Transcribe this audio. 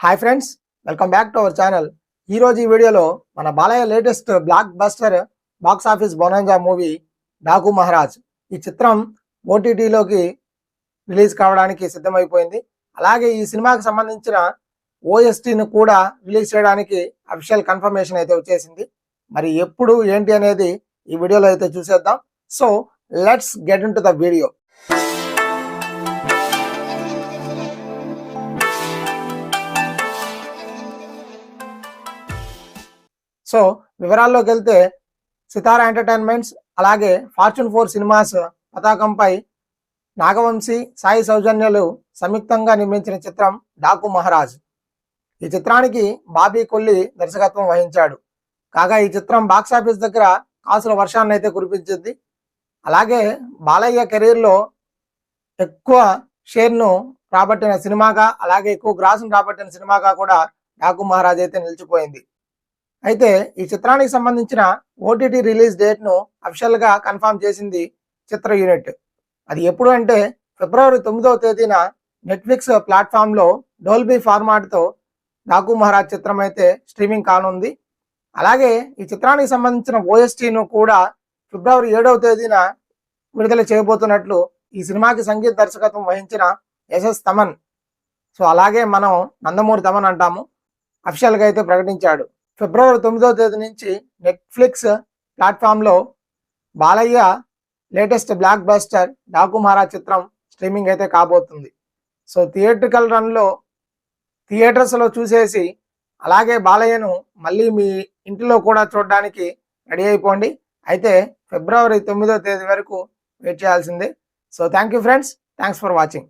Hi friends welcome back to our channel ఈ రోజు ఈ వీడియోలో మన Balayya latest blockbuster box office bonanza movie Daaku Maharaj. ఈ చిత్రం ఓటీటీలోకి రిలీజ్ కావడానికి సిద్ధమైపోయింది. అలాగే ఈ సినిమాకి సంబంధించిన ఓఎస్టీని కూడా రిలీజ్ చేయడానికి అఫిషియల్ కన్ఫర్మేషన్ అయితే వచ్చేసింది. మరి ఎప్పుడు ఏంటి అనేది ఈ వీడియోలో అయితే చూసేద్దాం. So let's get into the video so వివరాల్లోకి వెళ్తే సితార ఎంటర్టైన్మెంట్స్ అలాగే ఫార్చ్యూన్ ఫోర్ సినిమాస్ పతాకంపై నాగవంశీ సాయి సౌజన్యలు సంయుక్తంగా నిర్మించిన చిత్రం డాకు మహారాజ్. ఈ చిత్రానికి బాబీ కొల్లి దర్శకత్వం వహించాడు. కాగా ఈ చిత్రం బాక్సాఫీస్ దగ్గర కాసుల వర్షాన్ని అయితే కురిపించింది. అలాగే బాలయ్య కెరీర్లో ఎక్కువ షేర్ను రాబట్టిన సినిమాగా అలాగే ఎక్కువ గ్రాసును రాబట్టిన సినిమాగా కూడా డాకు మహారాజ్ అయితే నిలిచిపోయింది. అయితే ఈ చిత్రానికి సంబంధించిన ఓటీటీ రిలీజ్ డేట్ను అఫిషియల్గా కన్ఫర్మ్ చేసింది చిత్ర యూనిట్. అది ఎప్పుడు అంటే ఫిబ్రవరి తొమ్మిదవ తేదీన నెట్ఫ్లిక్స్ ప్లాట్ఫామ్లో డోల్బీ ఫార్మాట్తో డాకు మహారాజ్ చిత్రం అయితే స్ట్రీమింగ్ కానుంది. అలాగే ఈ చిత్రానికి సంబంధించిన ఓఎస్టీను ను కూడా ఫిబ్రవరి ఏడవ తేదీన విడుదల చేయబోతున్నట్లు ఈ సినిమాకి సంగీత దర్శకత్వం వహించిన ఎస్ఎస్ తమన్. సో అలాగే మనం నందమూరి తమన్ అంటాము. అఫిషియల్గా అయితే ప్రకటించాడు. ఫిబ్రవరి తొమ్మిదో తేదీ నుంచి నెట్ఫ్లిక్స్ ప్లాట్ఫామ్లో బాలయ్య లేటెస్ట్ బ్లాక్ బస్టర్ డాకుమారా చిత్రం స్ట్రీమింగ్ అయితే కాబోతుంది. సో థియేట్రికల్ రన్లో థియేటర్స్లో చూసేసి అలాగే బాలయ్యను మళ్ళీ మీ ఇంటిలో కూడా చూడడానికి రెడీ అయిపోండి. అయితే ఫిబ్రవరి తొమ్మిదో తేదీ వరకు వెయిట్ చేయాల్సిందే. So thank you friends thanks for watching